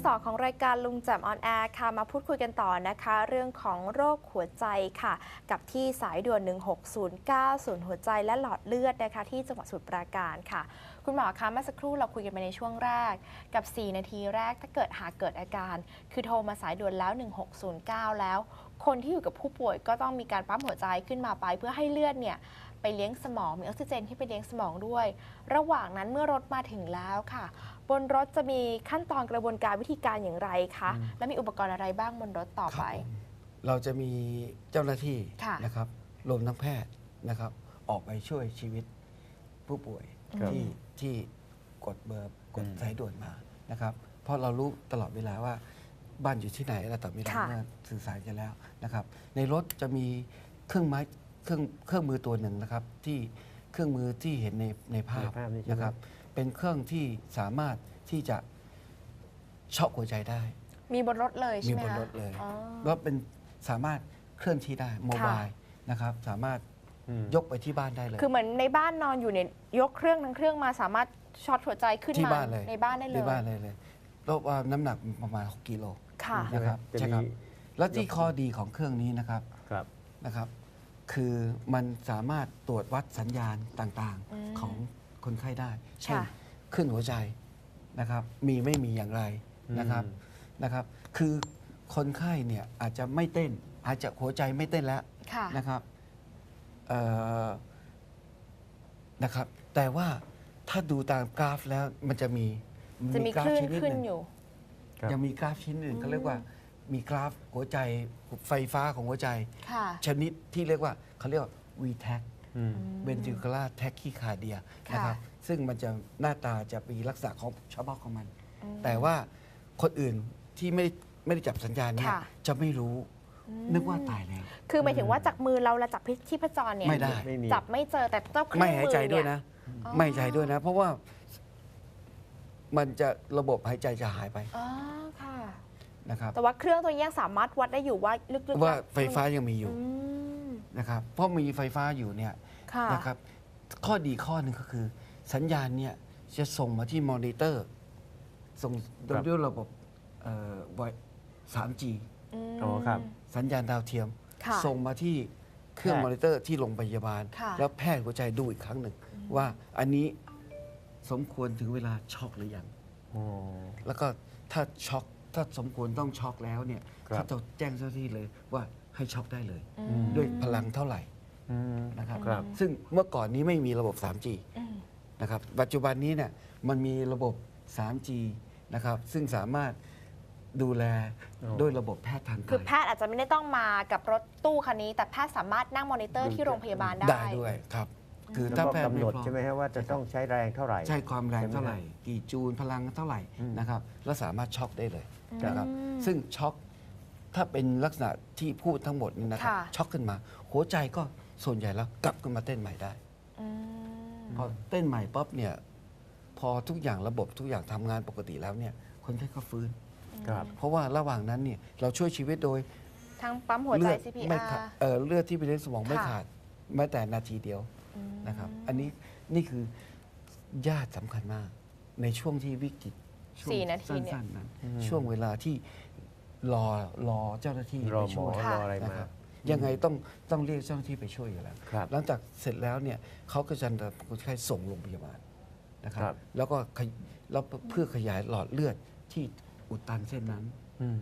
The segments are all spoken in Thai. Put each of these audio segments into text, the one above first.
ที่2ของรายการลุงแจ่มออนแอร์ค่ะมาพูดคุยกันต่อนะคะ เรื่องของโรคหัวใจค่ะ กับที่สายด่วน 1609ศูนย์หัวใจและหลอดเลือดนะคะ ที่จังหวัดสมุทรปราการค่ะ คุณหมอคะเมื่อสักครู่เราคุยกันไปในช่วงแรก กับ 4 นาทีแรกถ้าเกิดหากเกิดอาการ คือโทรมาสายด่วนแล้ว 1609 แล้ว คนที่อยู่กับผู้ป่วยก็ต้องมีการปั๊มหัวใจขึ้นมาไป เพื่อให้เลือดเนี่ย ไปเลี้ยงสมองมีออกซิเจนที่ไปเลี้ยงสมองด้วย ระหว่างนั้นเมื่อรถมาถึงแล้วค่ะ บนรถจะมีขั้นตอนกระบวนการวิธีการอย่างไรคะและมีอุปกรณ์อะไรบ้างบนรถต่อไปครับผมเราจะมีเจ้าหน้าที่ค่ะนะครับรวมทั้งแพทย์นะครับ ออกไปช่วยชีวิตผู้ป่วยครับที่ที่กดเบอร์กดอืมสายด่วนมานะครับ เพราะเรารู้ตลอดเวลาว่าบ้านอยู่ที่ไหนและต่อเวลาค่ะเมื่อสื่อสารกันแล้วนะครับ ในรถจะมีเครื่องไม้ เครื่องเครื่องมือตัวหนึ่งนะครับ ที่เครื่องมือที่เห็นในในภาพในภาพนี้ใช่ไหม นะครับ เป็นเครื่องที่สามารถที่จะช็อกหัวใจได้ มีบนรถเลยใช่มีไหมบนคะรถเลยอ๋อ รถเป็นสามารถเคลื่อนที่ได้โมบายนะครับ สามารถอืมยกไปที่บ้านได้เลย คือเหมือนในบ้านนอนอยู่เนี่ยยกเครื่องทั้งเครื่องมาสามารถช็อตหัวใจขึ้นที่มาบ้านเลยในบ้านได้เลยที่บ้านเลยเลยแล้วว่าน้ำหนักประมาณ 6กิโล ค่ะ นะครับจะใช่มีครับ แล้วที่ข้อดีของเครื่องนี้นะครับครับ นะครับ คือมันสามารถตรวจวัดสัญญาณต่างอืมๆของคนไข้ได้ เช่นค่ะ ขึ้นหัวใจนะครับ มีไม่มีอย่างไรนะครับอืม นะครับ คือคนไข้เนี่ยอาจจะไม่เต้น อาจจะหัวใจไม่เต้นแล้ว ค่ะ นะครับเอ่อนะครับ แต่ว่าถ้าดูตามกราฟแล้วมันจะมีจะมีกราคฟลื่นชนิดขึ้นหนึ่งอยู่ ครับ ยังมีกราฟชิ้นหนึ่งเขาเรียกว่า มีกราฟหัวใจไฟฟ้าของหัวใจ ค่ะ ชนิดที่เรียกว่าเขาเรียกว่า VTAC อืม ventricular tachycardia ค่ะนะครับซึ่งมันจะหน้าตาจะมีลักษณะของเฉพาะของมัน อืมแต่ว่าคนอื่นที่ไม่ได้ไม่ได้จับสัญญาณเนี่ยค่ะ จะไม่รู้นึกว่าตายแล้ว คือหมายถึงว่าจากมือเราเราจับที่พจรเนี่ยไม่ได้ ไม่มี จับไม่เจอแต่เจ้าเครื่ไม่องหายมือใจด้วยเนี่นะ อ๋อไม่หายใจด้วยนะ เพราะว่ามันจะระบบหายใจจะหายไป อ๋อค่ะ นะครับแต่ว่าเครื่องตัวนี้ยังสามารถวัดได้อยู่ว่าลึกๆว่าแล้วไฟฟ้ายังมีอยู่อืมนะครับเพราะมีไฟฟ้าอยู่เนี่ยค่ะนะครับข้อดีข้อหนึ่งก็คือ สัญญาณเนี่ยจะส่งมาที่มอนิเตอร์ ส่งโดยด้วยระบบเอ่อ Wi- 3G มอ๋อครับสัญญาณดาวเทียมค่ะส่งมาที่เครื่องแพทย์มอนิเตอร์ที่โรงพยาบาลค่ะแล้วแพทย์หัวใจดูอีกครั้งหนึ่ง ว่าอันนี้สมควรถึงเวลาช็อกหรือยังอ๋อแล้วก็ถ้าช็อก ถ้าสมควรต้องช็อกแล้วเนี่ยครับ เขาจะแจ้งเจ้าหน้าที่เลยว่าให้ช็อกได้เลย อืม ด้วยพลังเท่าไหร่อืม นะครับ ครับ ซึ่งเมื่อก่อนนี้ไม่มีระบบ 3G อืม นะครับปัจจุบันนี้เนี่ยมันมีระบบ 3G นะครับซึ่งสามารถดูแลอ๋อด้วยระบบแพทย์ทางคือไกแพทย์อาจจะไม่ได้ต้องมากับรถตู้คันนี้ แต่แพทย์สามารถนั่งมอนิเตอร์ที่โรงพยาบาลได้ ได้ด้วยครับ คือแล้วถ้าก็แพทย์กำไม่หนดพร้อมใช่ไหมฮะว่าจะต้องใช้แรงเท่าไหร่ ใช่ความแรงใช่ไหมเท่าไหร่ กี่จูลพลังเท่าไหร่อืม นะครับแล้วสามารถช็อกได้เลยอืม นะครับซึ่งช็อกถ้าเป็นลักษณะที่พูดทั้งหมดนี่นะครับค่ะ ช็อกขึ้นมา หัวใจก็ส่วนใหญ่แล้วกลับขึ้นมาเต้นใหม่ได้ อืมพอเต้นใหม่ป๊บเนี่ยพอทุกอย่างระบบทุกอย่างทำงานปกติแล้วเนี่ยคนไข้ก็ฟื้น ครับ เพราะว่าระหว่างนั้นเนี่ยเราช่วยชีวิตโดยทั้งปั๊มหัวใจ เลือดไม่ CPR ขาดเอ่อเลือดที่ไปเลี้ยงสมองไม่ค่ะ ขาดแม้แต่นาทีเดียว อืม นะครับ อันนี้นี่คือญาติสำคัญมากในช่วงที่วิกฤต ช่วงสี่นาทีเนี่ยสั้นๆนั้นอืมช่วงเวลาที่รอรอเจ้าหน้าที่รอไปหมช่อวยค่ะรออะไรนะมา ครับยังไงต้องต้องเรียกเจ้าหน้าที่ไปช่วยอยู่แล้ว ครับ หลังจากเสร็จแล้วเนี่ยเขาก็จะนำคนไข้ส่งโรงพยาบาลนะครับครับแล้วก็ขยแล้วเพื่อขยายหลอดเลือดที่อุดตันเส้นนั้น อืม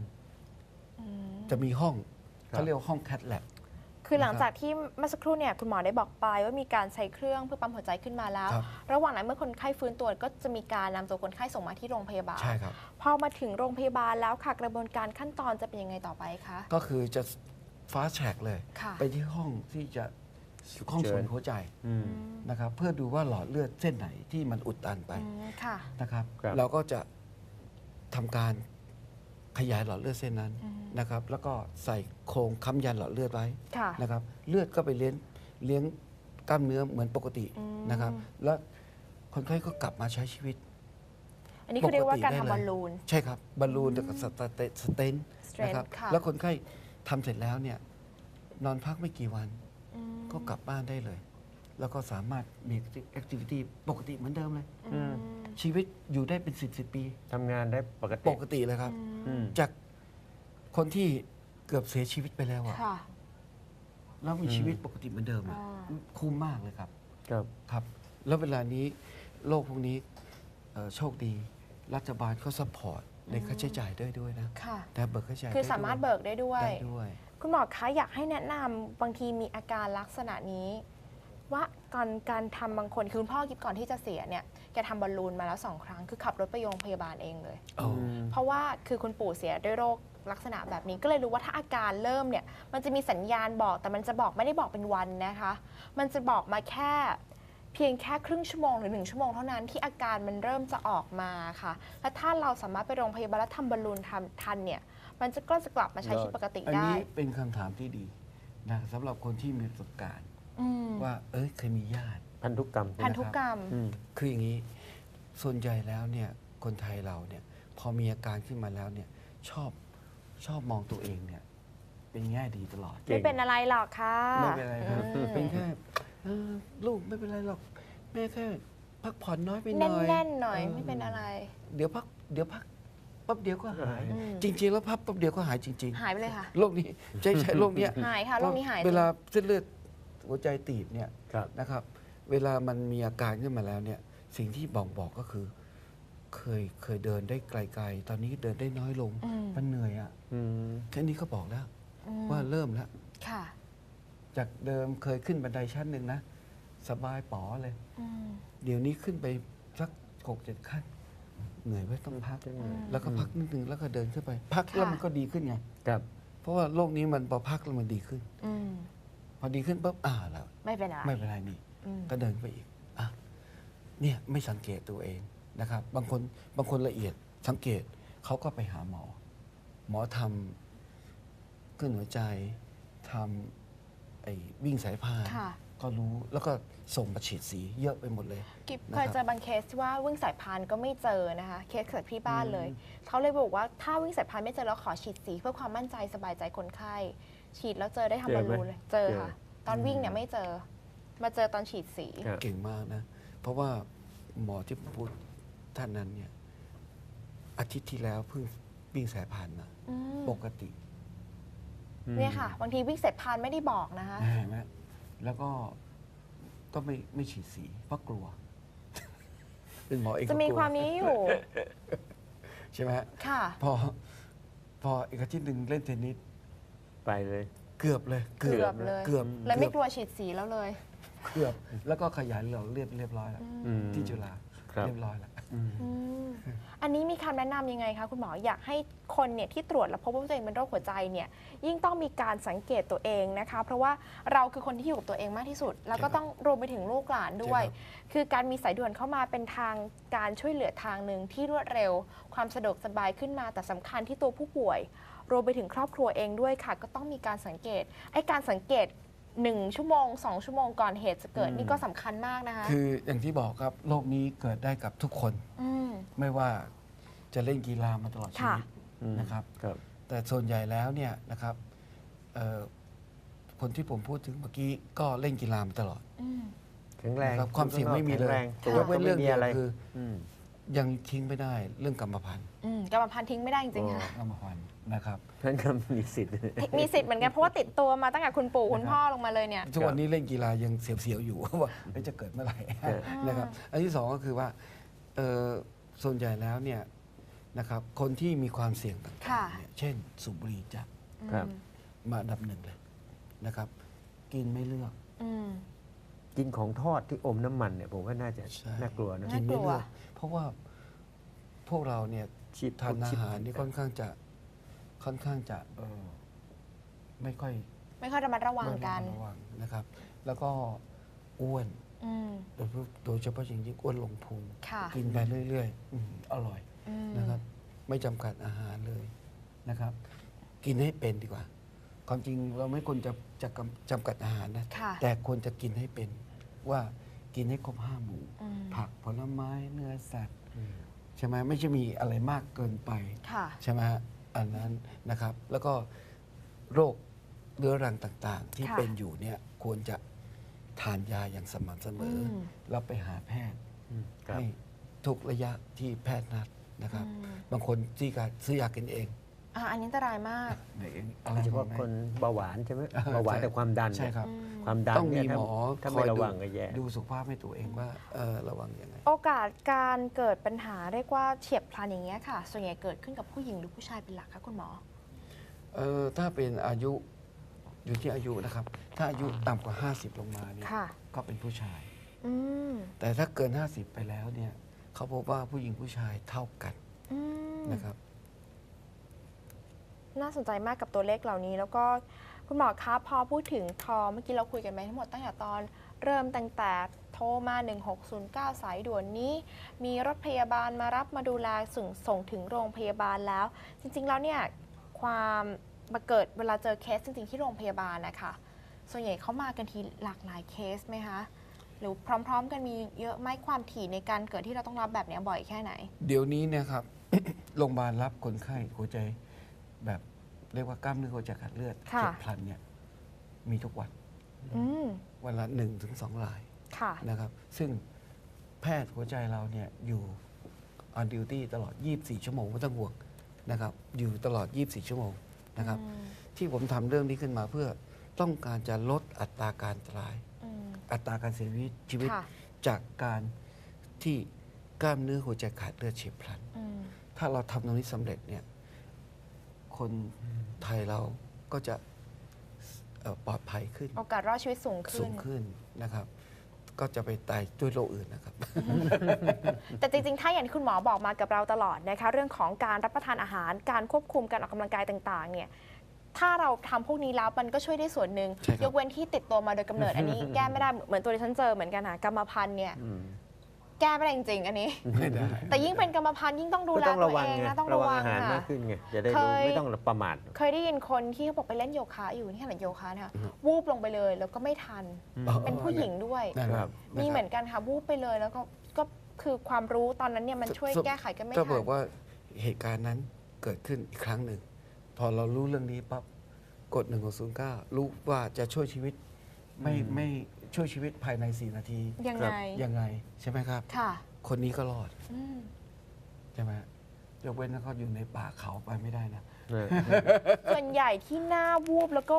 อืมจะมีห้องครับ เขาเรียกว่าห้องแคทแลบ คือหลังจากที่เมื่อสักครู่เนี่ยคุณหมอได้บอกไปว่ามีการใช้เครื่องเพื่อปั๊มหัวใจขึ้นมาแล้วครับระหว่างนั้นเมื่อคนไข้ฟื้นตัวก็จะมีการนำตัวคนไข้ส่งมาที่โรงพยาบาลใช่ครับพอมาถึงโรงพยาบาลแล้วค่ะกระบวนการขั้นตอนจะเป็นยังไงต่อไปคะก็คือจะฟ้าแฉกเลยค่ะไปที่ห้องที่จะห้องเชิส่วญนหัวใจอืมนะครับเพื่อดูว่าหลอดเลือดเส้นไหนที่มันอุดตันไปอืมค่ะนะครับครับ เราก็จะทำการ ขยายหลอดเลือดเส้นนั้นอืมนะครับ แล้วก็ใส่โครงค้ำยันหลอดเลือดไว้ค่ะนะครับ เลือดก็ไปเลี้ยงเลี้ยงกล้ามเนื้อเหมือนปกติอืมนะครับ แล้วคนไข้ก็กลับมาใช้ชีวิต อันนี้คือเรียกว่าการปกติได้ทำเลยบอลลูน ใช่ครับบอลลูนกับสเตนสเตน Stent นะครับค่ะแล้วคนไข้ทำเสร็จแล้วเนี่ยนอนพักไม่กี่วันอืมก็กลับบ้านได้เลย แล้วก็สามารถมีแอคทิวิตี้ปกติเหมือนเดิมเลยอืม ชีวิตอยู่ได้เป็นสิบสิบปี ทำงานได้ปกติปกติเลยครับ อืมจากคนที่เกือบเสียชีวิตไปแล้วอะค่ะ แล้วมีอืมชีวิตปกติเหมือนเดิมอะอ่า คุ้มมากเลยครับ ครับ ครับ แล้วเวลานี้โลกพวกนี้เอ่อโชคดี รัฐบาลเขาซัพพอร์ตในค่าใช้จ่ายด้วยด้วยนะค่ะ แต่เบิกค่าใช้จ่ายคือได้สามารถด้วยเบิกได้ด้วย ได้ด้วย คุณหมอคะอยากให้แนะนำบางทีมีอาการลักษณะนี้ ว่าก่อนการทำบางคนคือคุณพ่อกิฟก่อนที่จะเสียเนี่ยแกทำบอลลูนมาแล้วสองครั้งคือขับรถไปโรงพยาบาลเองเลยโอ้เพราะว่าคือคุณปู่เสียด้วยโรคลักษณะแบบนี้ก็เลยรู้ว่าถ้าอาการเริ่มเนี่ย มันจะมีสัญญาณบอกแต่มันจะบอกไม่ได้บอกเป็นวันนะคะ มันจะบอกมาแค่เพียงแค่ครึ่งชั่วโมงหรือหนึ่งชั่วโมงเท่านั้นที่อาการมันเริ่มจะออกมาค่ะ และถ้าเราสามารถไปโรงพยาบาลแล้วทำบอลลูนทำทันเนี่ย มันจะก็จะกลับมาใช้ชีวิตปกติอันได้นี้เป็นคำถามที่ดีนะสำหรับคนที่มีประสบการณ์ อืมว่า เอ้ยเคยมีญาติ พันธุกรรมพันธุกรรม อืมคืออย่างนี้ ส่วนใหญ่แล้วเนี่ยคนไทยเราเนี่ยพอมีอาการขึ้นมาแล้วเนี่ยชอบชอบมองตัวเองเนี่ยเป็นแง่ดีตลอดเก่งไม่เป็นอะไรหรอกค่ะไม่เป็นไรครับอืมเป็นแค่เออลูกไม่เป็นไรหรอก แม่แค่พักผ่อนน้อยไปหแน่อยน่นๆหน่อยไม่เป็นอะไร เดี๋ยวพักเดี๋ยวพักปั๊บเดียวก็หาย อืม จริง ๆ แล้วพับปั๊บเดียวก็หายจริง หายไปเลยค่ะ ๆ โรคนี้ใช่ใช่โรคเนี้ยหายค่ะโรคนี้หายจริง เวลาเส้นเลือด หัวใจตีบเนี่ยครับ นะครับ เวลามันมีอาการขึ้นมาแล้วเนี่ย สิ่งที่บอกบอกก็คือ เคยเคยเดินได้ไกล ๆ ตอนนี้เดินได้น้อยลง อืม มันเหนื่อยอะ่ะอืม แค่นี้ก็บอกแล้ว อืมว่าเริ่มแล้ว ค่ะจากเดิมเคยขึ้นบันไดชั้นหนึ่งนะ สบายป๋อเลย อืมเดี๋ยวนี้ขึ้นไปสักหกเจ็ดขั้น เหนื่อยไว้ต้องพักจะเหนื่อยแล้วก็พักนิดนึงแล้วก็เดินขึ้นไป พักค่ะแล้วมันก็ดีขึ้นไง ครับ เพราะว่าโรคนี้มันพอพักแล้วมันดีขึ้น อืม พอดีขึ้นปุ๊บอ่าแล้วไม่เป็นอะไรไม่เป็นไรนี่อืมก็เดินไปอีกอะเนี่ยไม่สังเกตตัวเองนะครับ บางคนบางคนละเอียดสังเกตเขาก็ไปหาหมอ หมอทำขึ้นหัวใจทำไอ้วิ่งสายพาน ค่ะ ก็รู้แล้วก็ส่งมาฉีดสีเยอะไปหมดเลย กิฟนะครับเคยเจอบางเคสที่ว่าวิ่งสายพานก็ไม่เจอนะคะ เคสเกิดที่บ้านเลย เขาเลยบอกว่าถ้าวิ่งสายพานไม่เจอแล้วขอฉีดสีเพื่อความมั่นใจสบายใจคนไข้ ฉีดแล้วเจอได้ทำเจบออลไหมลูนเลย เจอค่ะ ตอนวิ่งเนี่ยไม่เจอ มาเจอตอนฉีดสีครับเก่งมากนะ เพราะว่าหมอที่ผมพูดท่านนั้นเนี่ยอาทิตย์ที่แล้วเพิ่งวิ่งสายพานมาอืมปกติเนี่ยค่ะ บางทีวิ่งสายพานไม่ได้บอกนะคะเห็นไหมแล้วก็ก็ไม่ไม่ฉีดสีเพราะกลัว เป็นหมอเองก็จะมีกลัความนี้อยู่ ใช่ไหมฮะค่ะ พอพออีกอาทิตย์หนึ่งเล่นเทนนิส ไปเลย เกือบเลยเกือบเลยเกือบเลยไม่กเกือบลัวฉีดสีแล้วเลย เกือบแล้วก็ขยายเหลือเรียบเรียบร้อยแล้วอืมที่จุฬาครับเรียบร้อยแล้วอืมอืมอันนี้มีคำแนะนำยังไงคะคุณหมออยากให้คนเนี่ยที่ตรวจแล้วพบว่าตัวเองเป็นโรคหัวใจเนี่ยยิ่งต้องมีการสังเกตตัวเองนะคะ เพราะว่าเราคือคนที่อยู่กับตัวเองมากที่สุด แล้วก็ใช่ครับต้องรวมไปถึงลูกหลานด้วยใช่ครับคือการมีสายด่วนเข้ามาเป็นทางการช่วยเหลือทางหนึ่งที่รวดเร็ว ความสะดวกสบายขึ้นมาแต่สำคัญที่ตัวผู้ป่วย รวมไปถึงครอบครัวเองด้วยค่ะ ก็ต้องมีการสังเกตไอ้การสังเกตหนึ่งชั่วโมงสองชั่วโมงก่อนเหตุจะเกิดอืมนี่ก็สำคัญมากนะคะ คืออย่างที่บอกครับโรคนี้เกิดได้กับทุกคนมไม่ว่าจะเล่นกีฬามาตลอดชีค่ะวิตอืมนะครับ ครับ แต่ส่วนใหญ่แล้วเนี่ยนะครับเอ่อคนที่ผมพูดถึงเมื่อกี้ก็เล่นกีฬามาตลอด อืม แข็งแรงนะครับความเสี่ยงไม่มีเลยแข็งแรงตัวยกเว้นเรื่องก็ไม่มีเดียวอะไรคือ ม ยังทิ้งไม่ได้เรื่องกรรมพันธุ์อืมกรรมพันธุ์ทิ้งไม่ได้จริงๆค่ะ กรรมพันธุ์ นะครับท่านก็มีสิทธิ์ มีสิทธิ์เหมือนกันเพราะว่าติดตัวมาตั้งแต่คุณปู่คุณพ่อลงมาเลยเนี่ย ทุกวันนี้เล่นกีฬายังเสียวๆอยู่ ว่าเอ๊ะจะเกิดเมื่อไหร่ครับนะครับ อันที่สองก็คือว่าเอ่อส่วนใหญ่แล้วเนี่ยนะครับคนที่มีความเสี่ยงต่างค่ะๆเนี่ยเช่น สูบบุหรี่จัดครับมาอันดับหนึ่งเลยนะครับ กินไม่เลือกอืมกินของทอดที่อมน้ำมันเนี่ยผมว่าน่าจะใช่น่ากลัวนะน่ากินกไม่ลัวเลือกเพราะว่าพวกเราเนี่ยชิปทานอาชิปหารนี่ค่อนข้างจะ ค่อนข้างจะเออไม่ค่อยไม่ค่อยระมัดระวังกันระวังนะครับ แล้วก็อ้วนอืมโดยเฉพาะโดยเฉพาะอย่างยิ่งอ้วนลงพุงค่ะกินไปเรื่อยๆอืมอร่อยอืมนะครับ ไม่จำกัดอาหารเลยนะครับ กินให้เป็นดีกว่า ความจริงเราไม่ควรจะจะกำจำกัดอาหารนะ ค่ะแต่ควรจะกินให้เป็นว่ากินให้ครบห้าหมู่ อืมผักผลไม้เนื้อสัตว์อืมใช่ไหมไม่ใช่มีอะไรมากเกินไป ค่ะ ใช่ไหมฮะ อันนั้นนะครับ แล้วก็โรคเรื้อรังต่างๆ ที่ค่ะเป็นอยู่เนี่ยควรจะทานยาอย่างสม่ำเสมออม แล้วไปหาแพทย์อืมครับ ให้ทุกระยะที่แพทย์นัดนะครับอืมบางคนที่การซื้อยากินเอง อ่าอันนี้อันตรายมากเองโดยเฉพาะอะไรคนเบาหวานใช่ไหมอ่าเบาหวานใช่แต่ความดันใช่เนี่ยครับอืมความดันต้องมีเนี่ยหมอถ้าคไม่อยระดูวังก็แย่ ดูสุขภาพให้ตัวเองว่าเออระวังยังไง โอกาสการเกิดปัญหาเรียกว่าเฉียบพลันอย่างเงี้ยค่ะ ส่วนใหญ่เกิดขึ้นกับผู้หญิงหรือผู้ชายเป็นหลักคะคุณหมอ เออถ้าเป็นอายุอยู่ที่อายุนะครับ ถ้าอายุต่ำกว่า 50 ลงมาเนี่ยค่ะ ก็เป็นผู้ชาย อืมแต่ถ้าเกิน 50 ไปแล้วเนี่ยเขาพบว่าผู้หญิงผู้ชายเท่ากันอืมนะครับ น่าสนใจมากกับตัวเลขเหล่านี้ แล้วก็คุณหมอคะพอพูดถึงทอเมื่อกี้เราคุยกันไปทั้งหมดตั้งแต่ตอน เริ่มตั้งแต่โทรมา 1609 สายด่วนนี้ มีรถพยาบาลมารับมาดูแลส่งส่งถึงโรงพยาบาลแล้ว จริง ๆ แล้วเนี่ยความมาเกิดเวลาเจอเคสจริง ๆ ที่โรงพยาบาลนะคะส่วนใหญ่เขามากันทีหลากหลายเคสไหมคะหรือพร้อม ๆ กันมีเยอะไหมความถี่ในการเกิดที่เราต้องรับแบบนี้บ่อยแค่ไหน เดี๋ยวนี้เนะครับ โรงพยาบาลรับคนไข้หัวใจ แบบเรียกว่ากล้ามเนื้อหัวใจขาดเลือดค่ะเฉียบพลันเนี่ยมีทุกวัน อืมวันละหนึ่งถึงสองรายค่ะ นะครับ ซึ่งแพทย์หัวใจเราเนี่ยอยู่ on duty ตลอด 24 ชั่วโมงไม่ต้องห่วงนะครับ อยู่ตลอด 24 ชั่วโมงนะครับ อืม ที่ผมทำเรื่องนี้ขึ้นมาเพื่อต้องการจะลดอัตราการตาย อืม อัตราการเสียชีวิตชีวิตค่ะ จากการที่กล้ามเนื้อหัวใจขาดเลือดเฉียบพลัน อืมถ้าเราทำตรงนี้สำเร็จเนี่ย คนไทยเราก็จะเอ่อปลอดภัยขึ้น โอกาสรอดชีวิตสูงขึ้สูนงขึ้นนะครับ ก็จะไปตายด้วยโรคอื่นนะครับ แต่จริงๆ ถ้าอย่างที่คุณหมอบอกมากับเราตลอดนะคะเรื่องของการรับประทานอาหารการควบคุมการออกกำลังกายต่างๆ เนี่ยถ้าเราทำพวกนี้แล้วมันก็ช่วยได้ส่วนหนึ่งใช่ครับยกเว้นที่ติดตัวมาโดยกำเนิดอันนี้แก้ไม่ได้เหมือนตัวที่ฉันเจอเหมือนกันนะกรรมพันธุ์เนี่ยอืม แก้ไม่ได้จริงๆอันนี้ ไม่ได้แต่ยิ่งเป็นกรรมพันธุ์ยิ่งต้องดูก็แลต้องตัระววังเองไงนะต้องระระวังวังอาหารค่ะมากขึ้นไงจะได้เครู้ย ไม่ต้องประมาท เคยได้ยินคนที่เขาบอกไปเล่นโยคะอยู่ที่ขนาดโยคะนะคะวูบลงไปเลยแล้วก็ไม่ทันอ๋อเป็นผู้หญิงด้วย นั่นแหละครับมีเหมือนนะครับกันค่ะวูบไปเลยแล้วก็ก็คือความรู้ตอนนั้นเนี่ยมันช่วยสแก้ไขกันไม่ก็ทับอกว่าเหตุการณ์นั้นเกิดขึ้นอีกครั้งหนึ่ง พอเรารู้เรื่องนี้ปั๊บกด1609รู้ว่าจะช่วยชีวิตไม่ไม่ ช่วยชีวิตภายใน 4 นาทียังครัไงบยังไงใช่ไหมครับ ค่ะคนนี้ก็รอดอืมใช่ไหมยกเว้นถ้าเขาอยู่ในป่าเขาไปไม่ได้นะเออส่วนใหญ่ที่หน้าวูบแล้วก็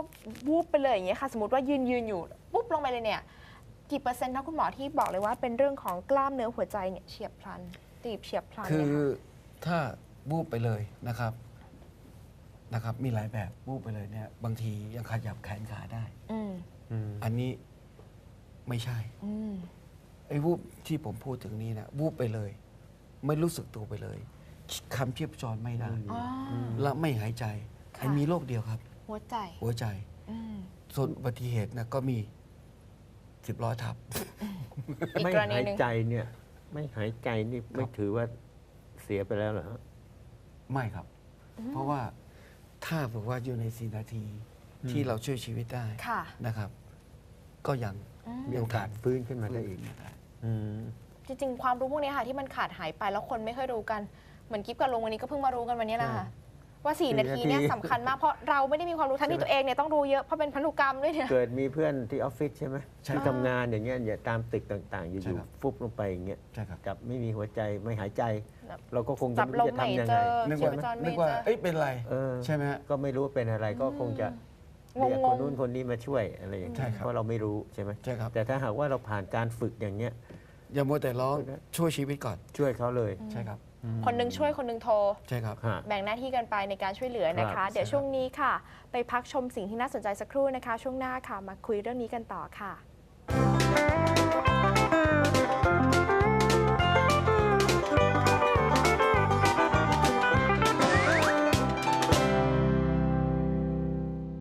วูบไปเลยอย่างเงี้ยค่ะ สมมติว่ายืนยืนอยู่ปุ๊บลงไปเลยเนี่ย กี่เปอร์เซ็นต์นะคุณหมอที่บอกเลยว่าเป็นเรื่องของกล้ามเนื้อหัวใจเนี่ยเฉียบพลัน ตีบเฉียบพลันคืเนี่ยอค่ะ ถ้าบูบไปเลยนะครับนะครับ มีหลายแบบบูบไปเลยเนี่ยบางทียังขยับแขนขาได้ อืมอืมอันนี้ ไม่ใช่อืมไอ้วูบที่ผมพูดถึงนี้นะวูบไปเลย ไม่รู้สึกตัวไปเลยคำชีพจรไม่ได้อ๋ออและไม่หายใจค่ะไอ้มีโรคเดียวครับ หัวใจหัวใจอืมส่วนอุบัติเหตุนะก็มีสิบล้อทับอีกไม่กรณีหายหนึ่งใจเนี่ย ไม่หายใจนี่ไม่ถือว่าเสียไปแล้วเหรอฮะไม่ครับ เพราะว่าถ้าบอกว่าอยู่ในสีนาทีอืมที่เราช่วยชีวิตได้ค่ะนะครับ ก็ยังอื มมีโอกาสฟื้นขึ้นมาได้อีกอืมจริงๆความรู้พวกนี้ค่ะที่มันขาดหายไปแล้วคนไม่ค่อยรู้กัน เหมือนกิฟกับลุงวันนี้ก็เพิ่งมารู้กันวันนี้แหละค่ะว่า 4 นาทีเนี่ยนาทีสำคัญมากเพราะเราไม่ได้มีความรู้ทั้งที่ตัวเองเนี่ยต้องรู้เยอะเพราะเป็นพันธุกรรมด้วยเนี่ยเกิดมีเพื่อนที่ออฟฟิศใช่ไหมใช่ที่ครับทำงานอย่างเงี้ยอย่าตามตึกต่างๆอใช่ยู่ครับๆฟุบลงไปอย่างเงี้ยใช่ครับกับไม่มีหัวใจไม่หายใจครับเราก็คงจัจะบไม่ลรู้มจะไม่ทำยังเจไงอนึกชีว่าพจรนึไม่กว่าเจอเอ้ยเป็นไรเออใช่ไหมฮะก็ไม่รู้ว่าเป็นอะไรก็คงจะง เรียกงคนงนู้นคนนี้มาช่วยอะไรอย่างใช่เงี้ยครับเพราะเราไม่รู้ใช่ไหมใช่ครับ แต่ถ้าหากว่าเราผ่านการฝึกอย่างเงี้ย อย่ามัวแต่ร้องช่วยได้ช่วยชีวิตก่อน ช่วยเขาเลยใช่ครับ คนหนึงช่วยคนหนึงโทร ใช่ครับ ฮะ แบ่งหน้าที่กันไปในการช่วยเหลือนะครัคะ บ เดี๋ยวช่วงนี้ค่ะ ไปพักชมสิ่งที่น่าสนใจสักครู่นะคะ ช่วงหน้าค่ะ มาคุยเรื่องนี้กันต่อค่ะ